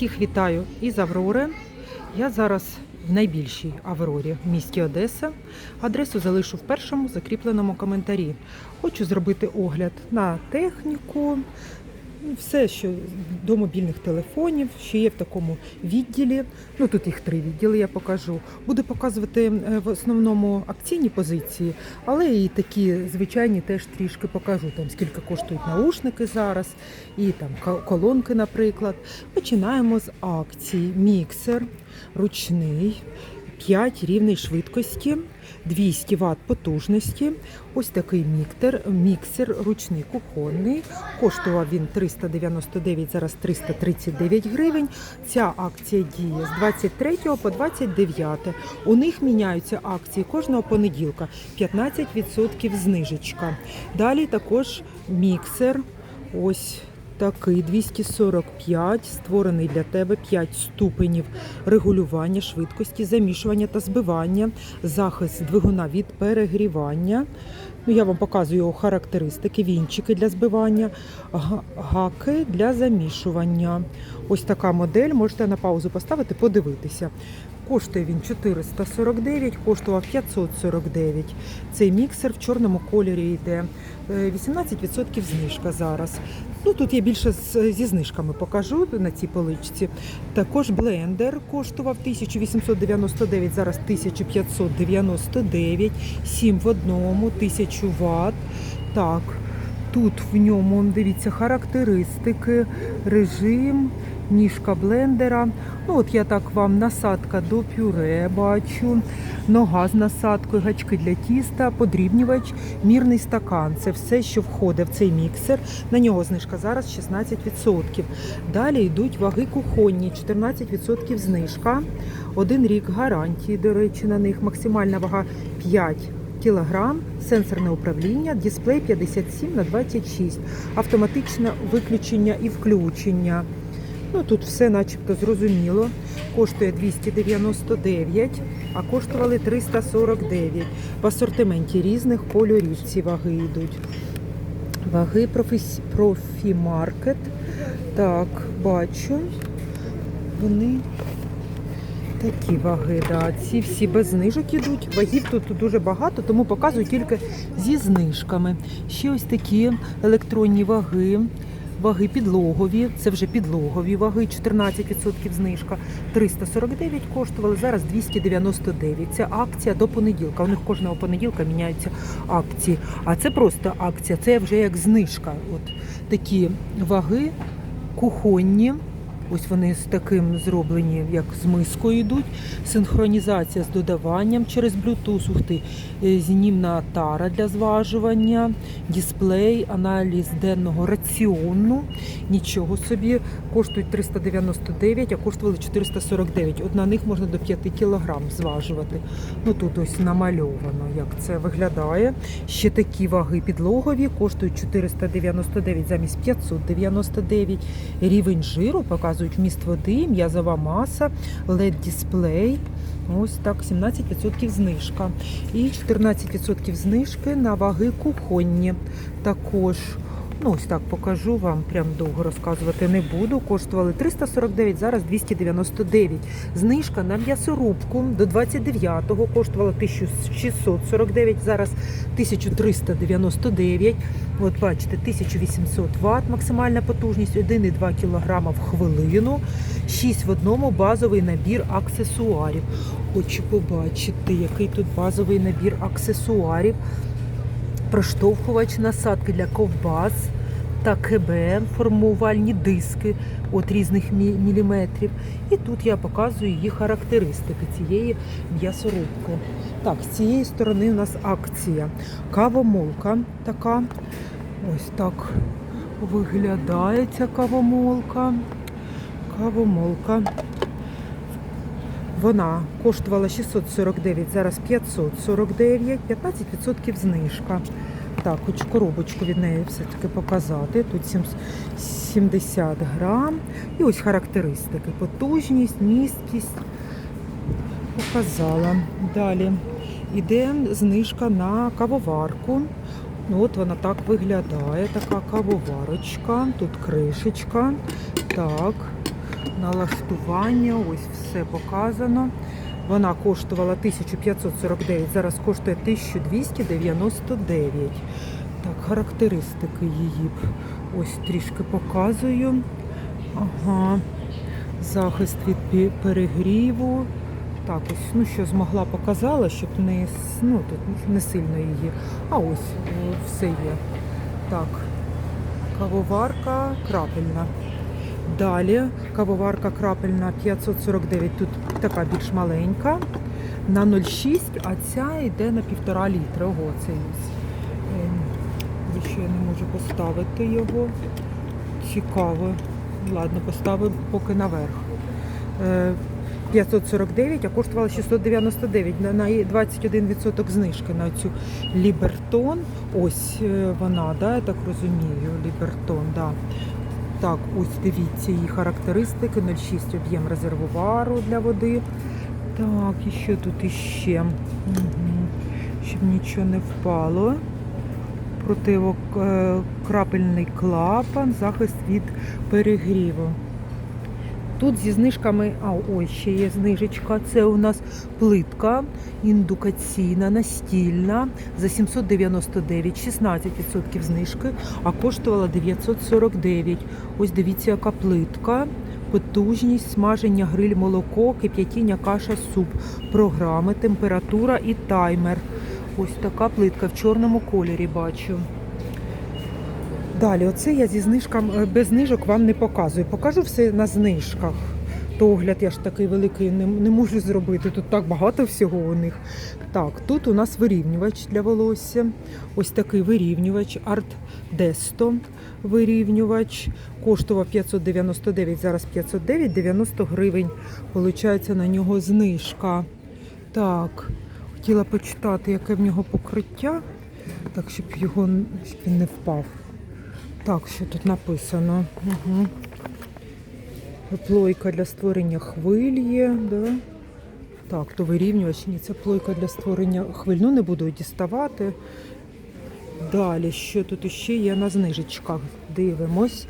Всіх вітаю із Аврори. Я зараз в найбільшій Аврорі в місті Одеса. Адресу залишу в першому закріпленому коментарі. Хочу зробити огляд на техніку, все, що до мобільних телефонів, що є в такому відділі. Ну тут їх три відділи, я покажу. Буду показувати е, в основному акційні позиції, але і такі звичайні теж трішки покажу. Там скільки коштують наушники зараз, і там колонки, наприклад. Починаємо з акцій. Міксер ручний. 5 рівний швидкості, 200 Вт потужності. Ось такий міктер, міксер ручний кухонний. Коштував він 399, зараз 339 гривень. Ця акція діє з 23 по 29. У них міняються акції кожного понеділка. 15% знижечка. Далі також міксер. Ось такий 245, створений для тебе 5 ступенів регулювання швидкості, замішування та збивання, захист двигуна від перегрівання. Ну, я вам показую його характеристики, вінчики для збивання, гаки для замішування. Ось така модель. Можете на паузу поставити, подивитися. Коштує він 449, коштував 549. Цей міксер в чорному кольорі йде. Е, 18% знижка зараз. Ну тут я більше зі знижками покажу на цій поличці. Також блендер коштував 1899, зараз 1599, 7 в одному, 1000 Вт. Так, тут в ньому дивіться характеристики, режим, ніжка блендера. Ну от я так вам насадка до пюре бачу, нога з насадкою, гачки для тіста, подрібнювач, мірний стакан. Це все, що входить в цей міксер. На нього знижка зараз 16%. Далі йдуть ваги кухонні, 14% знижка. Один рік гарантії, до речі, на них максимальна вага 5 кілограм, сенсорне управління, дисплей 57 на 26, автоматичне виключення і включення. Ну тут все начебто зрозуміло. Коштує 299, а коштували 349. В асортименті різних кольорів ці ваги йдуть. Ваги профімаркет. Так, бачу. Вони такі ваги, да. Ці всі без знижок ідуть. Вагів тут дуже багато, тому показую тільки зі знижками. Ще ось такі електронні ваги. Ваги підлогові, це вже підлогові ваги, 14% знижка. 349 коштували, зараз 299. Це акція до понеділка. У них кожного понеділка міняються акції. А це просто акція, це вже як знижка. От такі ваги кухонні. Ось вони з таким зроблені, як з мискою йдуть. Синхронізація з додаванням через Bluetooth, ух е, знімна тара для зважування, дисплей, аналіз денного раціону. Нічого собі коштують 399, а коштували 449. От на них можна до 5 кілограм зважувати. Ну тут ось намальовано, як це виглядає. Ще такі ваги підлогові коштують 499 замість 599. Рівень жиру показують вміст води, м'язова маса, led дисплей Ось так, 17% знижка. І 14% знижки на ваги кухонні. Також, ну ось так покажу вам, прям довго розказувати не буду. Коштували 349, зараз 299. Знижка на м'ясорубку до 29-го коштувала 1649, зараз 1399. От бачите, 1800 Вт максимальна потужність, 1,2 кг в хвилину, 6 в одному базовий набір аксесуарів. Хочу побачити, який тут базовий набір аксесуарів. Проштовхувач насадки для ковбас та КБ, формувальні диски от різних міліметрів. І тут я показую її характеристики цієї м'ясорубки. Так, з цієї сторони у нас акція. Кавомолка така. Ось так виглядає ця кавомолка. Кавомолка. Вона коштувала 649, зараз 549, 15% знижка. Так, хочу коробочку від неї все-таки показати. Тут 70 грам. І ось характеристики. Потужність, місткість. Показала. Далі іде знижка на кавоварку. Ну, от вона так виглядає, така кавоварочка. Тут кришечка. Так. Налаштування. Ось все показано. Вона коштувала 1549, зараз коштує 1299. Так, характеристики її ось трішки показую. Ага. Захист від перегріву. Так, ось, ну що змогла показала, щоб не, ну, тут не сильно її. А ось все є. Так, кавоварка крапельна. Далі кавоварка крапельна 549, тут така більш маленька. На 0,6, а ця йде на півтора літра. Ого, це ось. Ем, я не можу поставити його. Цікаво. Ладно, поставив поки наверх. Е, 549, а коштувала 699 на, на 21% знижки на цю Лібертон. Ось е, вона, да, я так розумію, Лібертон, да. Так, ось дивіться її характеристики, 0,6 об'єм резервуару для води. Так, і що тут іще? Угу. Щоб нічого не впало. Противокрапельний клапан, захист від перегріву. Тут зі знижками, а ось ще є знижечка. Це у нас плитка індукаційна, настільна за 799, 16% знижки, а коштувала 949. Ось дивіться, яка плитка. Потужність, смаження, гриль, молоко, кип'ятіння, каша, суп, програми, температура і таймер. Ось така плитка в чорному кольорі бачу. Далі, оце я зі знижками е, без знижок вам не показую. Покажу все на знижках. То огляд я ж такий великий не, не можу зробити. Тут так багато всього у них. Так, тут у нас вирівнювач для волосся. Ось такий вирівнювач, Art Desto вирівнювач. Коштував 599, зараз 509, 90 гривень. Получається на нього знижка. Так, хотіла почитати, яке в нього покриття. Так, щоб його щоб він не впав. Так, що тут написано? Угу. Плойка для створення хвиль є, да? Так, то вирівнювач, ні, це плойка для створення хвиль. Ну, не буду діставати. Далі, що тут іще є на знижечках? Дивимось.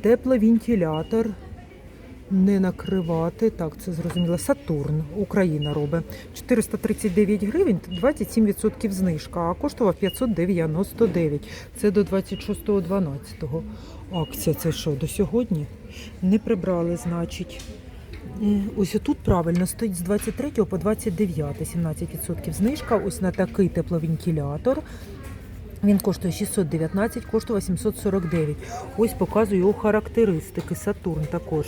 Тепловентилятор. Не накривати. Так, це зрозуміло. Сатурн, Україна робить. 439 гривень, 27% знижка, а коштував 599. Це до 26.12. Акція це що, до сьогодні? Не прибрали, значить. Е, Ось тут правильно стоїть з 23 по 29, 17% знижка. Ось на такий тепловентилятор. Він коштує 619, коштує 749. Ось показую його характеристики. Сатурн також.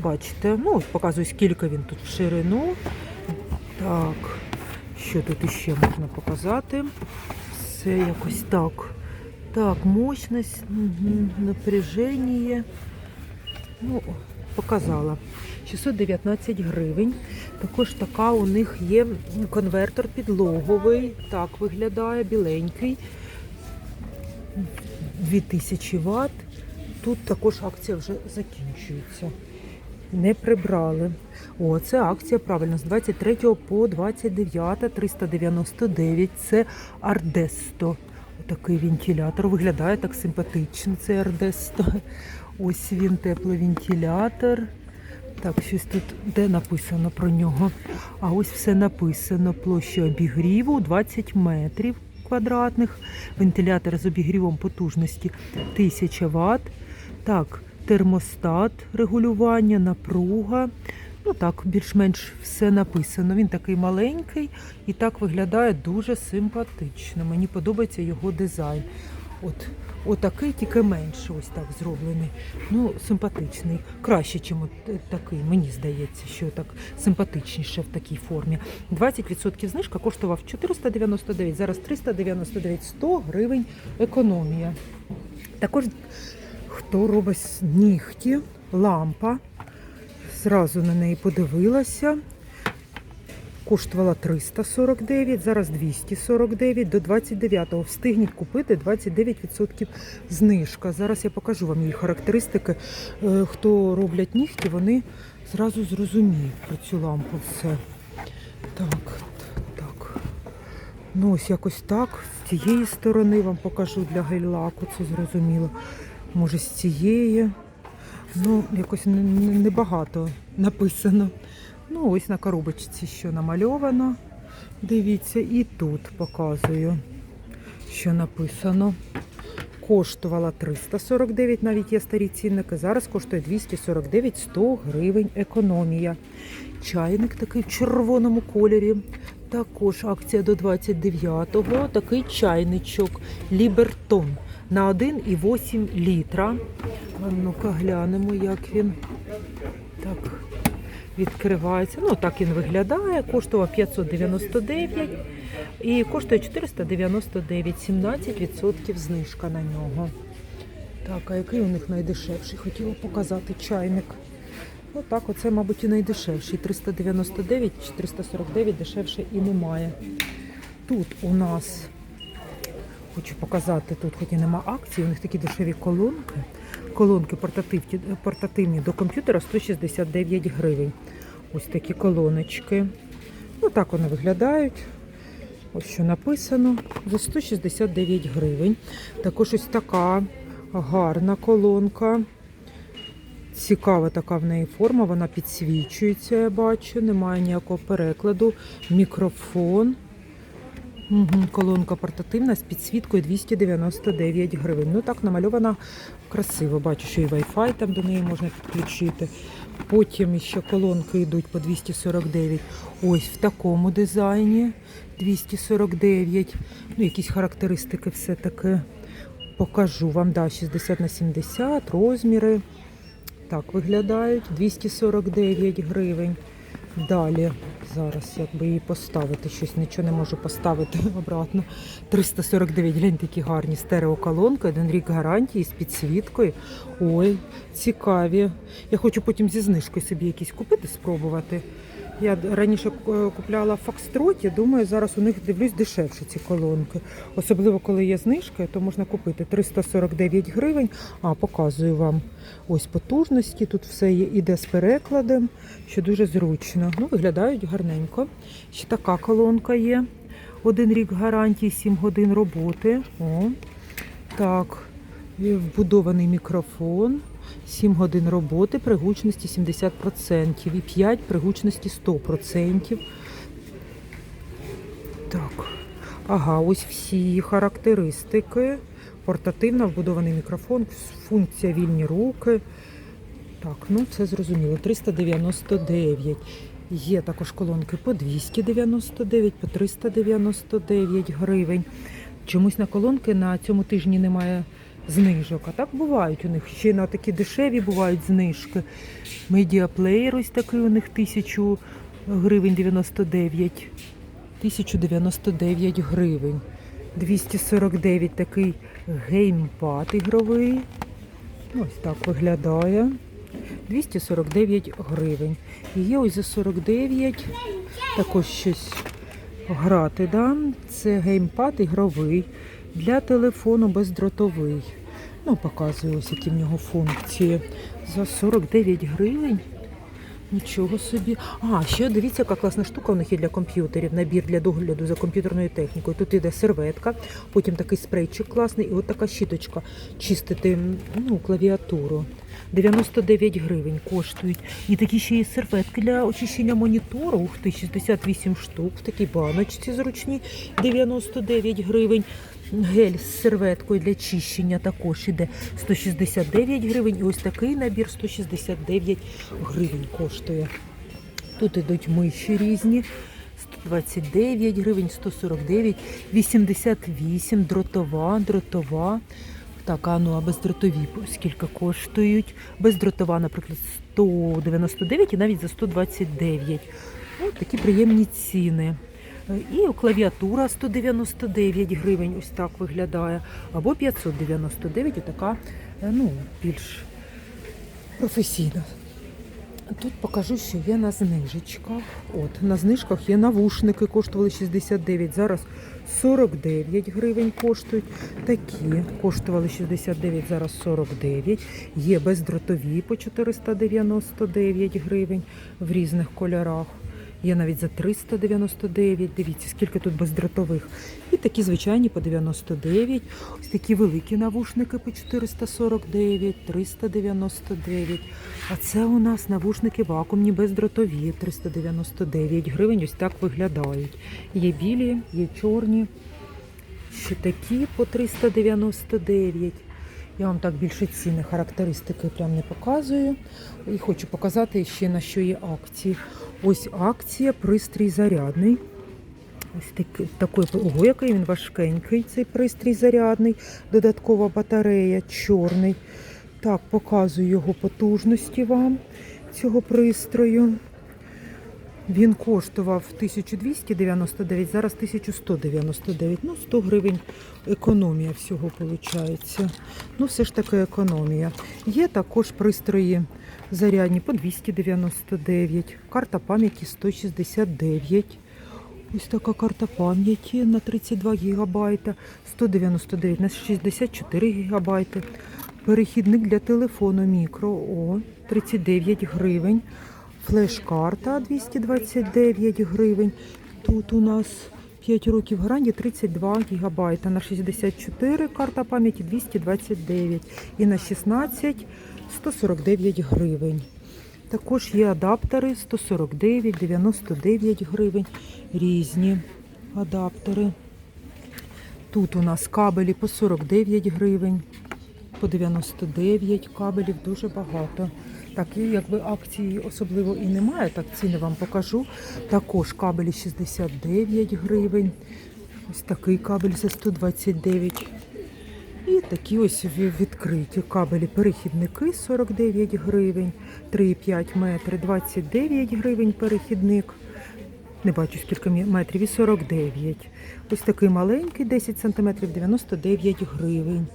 Бачите, ну показую, скільки він тут в ширину. Так, що тут іще можна показати? Все якось так. Так, мощність, напряження. Ну, показала. 619 гривень. Також така у них є конвертор підлоговий. Так виглядає, біленький. 2000 Вт. Тут також акція вже закінчується. Не прибрали. О, це акція правильно з 23 по 29, 399. Це Ардесто. Такий вентилятор. Виглядає так симпатично. Це Ардесто. Ось він тепловентилятор. Так, щось тут де написано про нього. А ось все написано. Площа обігріву 20 метрів квадратних. Вентилятор з обігрівом потужності 1000 Вт. Так, термостат регулювання, напруга. Ну так, більш-менш все написано. Він такий маленький і так виглядає дуже симпатично. Мені подобається його дизайн. От, отакий, тільки менше, ось так зроблений. Ну, симпатичний. Краще, ніж е, такий. Мені здається, що так симпатичніше в такій формі. 20% знижка коштував 499, зараз 399, 100 гривень економія. Також хто робить нігті, лампа. Зразу на неї подивилася. Коштувала 349, зараз 249 до 29-го. Встигніть купити 29% знижка. Зараз я покажу вам її характеристики. Е, Хто роблять нігті, вони зразу зрозуміють про цю лампу все. Так, так. Ну, ось якось так. З цієї сторони вам покажу для гель-лаку, це зрозуміло. Може, з цієї. Ну, якось не- не- небагато написано. Ну, ось на коробочці що намальовано. Дивіться, і тут показую, що написано. Коштувала 349, навіть є старі цінники. Зараз коштує 249, 100 гривень економія. Чайник такий в червоному кольорі. Також акція до 29-го. Такий чайничок Лібертон на 1,8 літра. Ну-ка глянемо, як він так відкривається. Ну, так він виглядає. Коштував 599 і коштує 499, 17% знижка на нього. Так, а який у них найдешевший? Хотіла показати чайник. Отак, оце, мабуть, і найдешевший. 399, 449 дешевше і немає. Тут у нас, хочу показати, тут хоч і нема акції, у них такі дешеві колонки. Колонки портативні, портативні до комп'ютера 169 гривень. Ось такі колоночки. Ну так вони виглядають. Ось що написано за 169 гривень. Також ось така гарна колонка. Цікава така в неї форма, вона підсвічується, я бачу, немає ніякого перекладу. Мікрофон. Колонка портативна з підсвіткою 299 гривень. Ну так намальована красиво. Бачу, що і Wi-Fi там до неї можна підключити. Потім ще колонки йдуть по 249. Ось в такому дизайні 249. Ну, якісь характеристики все-таки покажу вам. Да, 60 на 70, розміри. Так виглядають 249 гривень. Далі зараз якби її поставити, щось нічого не можу поставити обратно. 349, глянь, такі гарні стереоколонки, один рік гарантії з підсвіткою. Ой, цікаві. Я хочу потім зі знижкою собі якісь купити, спробувати. Я раніше е, купляла в Фокстроті, думаю, зараз у них дивлюсь дешевше ці колонки. Особливо, коли є знижка, то можна купити 349 гривень. А, показую вам ось потужності. Тут все є, іде з перекладом, що дуже зручно. Ну, виглядають гарненько. Ще така колонка є. Один рік гарантії, 7 годин роботи. О, так, вбудований мікрофон. 7 годин роботи при гучності 70% і 5 при гучності 100%. Так. Ага, ось всі характеристики. Портативна, вбудований мікрофон, функція вільні руки. Так, ну це зрозуміло. 399. Є також колонки по 299, по 399 гривень. Чомусь на колонки на цьому тижні немає знижок. А так бувають у них. Ще на такі дешеві бувають знижки. Медіаплеєр ось такий у них 1000 гривень 99. 1099 гривень. 249 такий геймпад ігровий. Ось так виглядає. 249 гривень. І є ось за 49 також щось грати. Да? Це геймпад ігровий для телефону бездротовий. Ну, показую ось які в нього функції. За 49 гривень. Нічого собі. А, ще дивіться, яка класна штука у них є для комп'ютерів. Набір для догляду за комп'ютерною технікою. Тут іде серветка, потім такий спрейчик класний, і от така щіточка. Чистити ну, клавіатуру. 99 гривень коштують. І такі ще є серветки для очищення монітору. Ух ти, 68 штук. В такій баночці зручні 99 гривень. Гель з серветкою для чищення також іде 169 гривень. І ось такий набір 169 гривень коштує. Тут ідуть миші різні. 129 гривень, 149, 88, дротова, дротова. Так, а ну а бездротові скільки коштують? Бездротова, наприклад, 199 і навіть за 129. Ось такі приємні ціни. І клавіатура 199 гривень, ось так виглядає. Або 599, така ну, більш професійна. Тут покажу, що є на знижечках. От, на знижках є навушники, коштували 69, зараз 49 гривень коштують. Такі коштували 69, зараз 49. Є бездротові по 499 гривень в різних кольорах. Є навіть за 399. Дивіться, скільки тут бездротових. І такі звичайні по 99. Ось такі великі навушники по 449, 399. А це у нас навушники вакуумні бездротові 399 гривень. Ось так виглядають. Є білі, є чорні. Ще такі по 399. Я вам так більше ціни, характеристики прям не показую. І хочу показати ще на що є акції. Ось акція, пристрій зарядний. Ось такий, такий, ого, який він важкенький, цей пристрій зарядний, додаткова батарея, чорний. Так, показую його потужності вам, цього пристрою. Він коштував 1299, зараз 1199. Ну, 100 гривень економія всього виходить. Ну, все ж таки економія. Є також пристрої зарядні по 299, карта пам'яті 169. Ось така карта пам'яті на 32 гігабайта, 199 на 64 гігабайти. Перехідник для телефону мікро, о, 39 гривень. Флеш-карта 229 гривень. Тут у нас 5 років гарантії 32 гігабайта. На 64 карта пам'яті 229 і на 16 149 гривень. Також є адаптери 149, 99 гривень. Різні адаптери. Тут у нас кабелі по 49 гривень, по 99 кабелів дуже багато. Так, якби акції особливо і немає, так ціни вам покажу. Також кабелі 69 гривень. Ось такий кабель за 129. І такі ось відкриті кабелі. Перехідники 49 гривень, 3,5 метри, 29 гривень перехідник. Не бачу скільки метрів, і 49. Ось такий маленький, 10 сантиметрів, 99 гривень.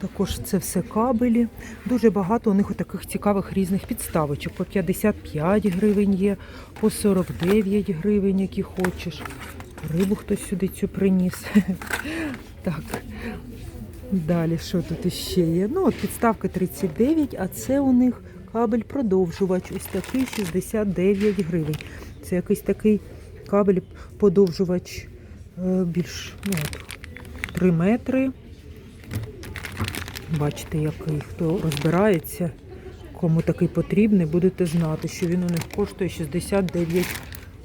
Також це все кабелі. Дуже багато у них таких цікавих різних підставочок. По 55 гривень є, по 49 гривень, які хочеш. Рибу хтось сюди цю приніс. Так. Далі, що тут іще є? Ну, от підставка 39, а це у них кабель продовжувач. Ось такий 69 гривень. Це якийсь такий кабель подовжувач е, більш ну, от, 3 метри. Бачите, який хто розбирається, кому такий потрібний, будете знати, що він у них коштує 69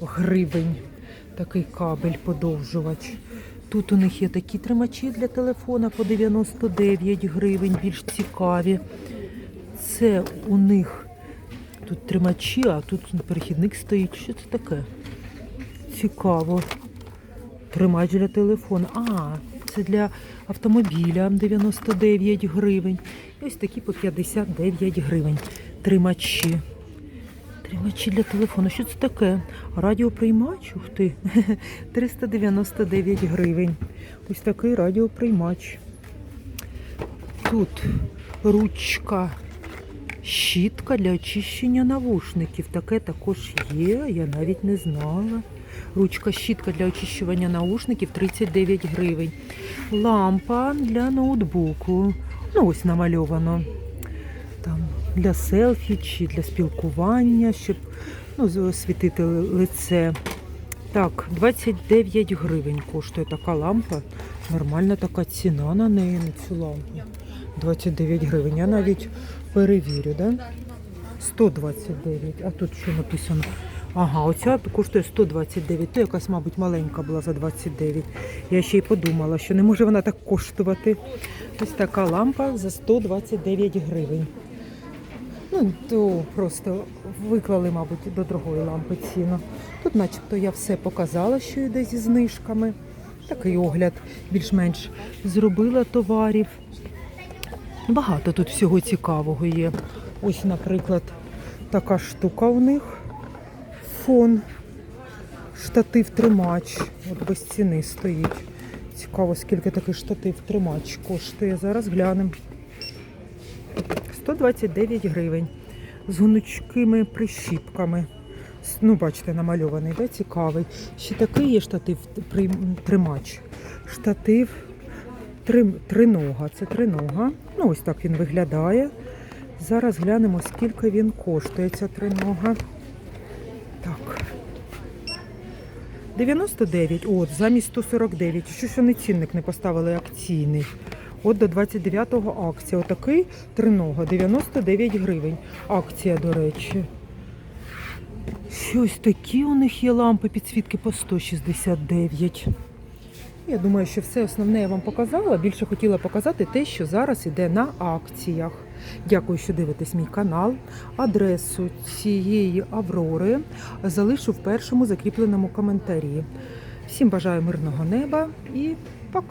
гривень. Такий кабель подовжувач. Тут у них є такі тримачі для телефона по 99 гривень, більш цікаві. Це у них тут тримачі, а тут перехідник стоїть. Що це таке? Цікаво. Тримач для телефону. А, це для автомобіля 99 гривень. Ось такі по 59 гривень. Тримачі. Тримачі для телефону. Що це таке? Радіоприймач? Ух ти. 399 гривень. Ось такий радіоприймач. Тут ручка, щітка для очищення навушників. Таке також є, я навіть не знала. Ручка щітка для очищування наушників 39 гривень. Лампа для ноутбуку. Ну, ось намальовано. Там для селфі чи для спілкування, щоб ну, освітити лице. Так, 29 гривень коштує така лампа. Нормальна така ціна на неї, на цю лампу. 29 гривень. Я навіть перевірю, да? 129. А тут що написано? Ага, оця коштує 129. То якась, мабуть, маленька була за 29. Я ще й подумала, що не може вона так коштувати. Ось така лампа за 129 гривень. Ну, то просто виклали, мабуть, до другої лампи ціну. Тут начебто я все показала, що йде зі знижками. Такий огляд більш-менш зробила товарів. Багато тут всього цікавого є. Ось, наприклад, така штука у них. Фон. Штатив-тримач. От без ціни стоїть. Цікаво, скільки такий штатив-тримач коштує. Зараз глянемо. 129 гривень. З гнучкими прищіпками. Ну, бачите, намальований, да? цікавий. Ще такий є штатив тримач. Штатив три, тринога. Це тринога. Ну, ось так він виглядає. Зараз глянемо, скільки він коштує, ця тринога. Так. 99. От, замість 149. Що ж вони цінник не поставили акційний? От до 29-го акція. Отакий тринога 99 гривень. Акція, до речі. Щось такі у них є лампи підсвітки по 169. Я думаю, що все основне я вам показала. Більше хотіла показати те, що зараз іде на акціях. Дякую, що дивитесь мій канал. Адресу цієї Аврори залишу в першому закріпленому коментарі. Всім бажаю мирного неба і пока!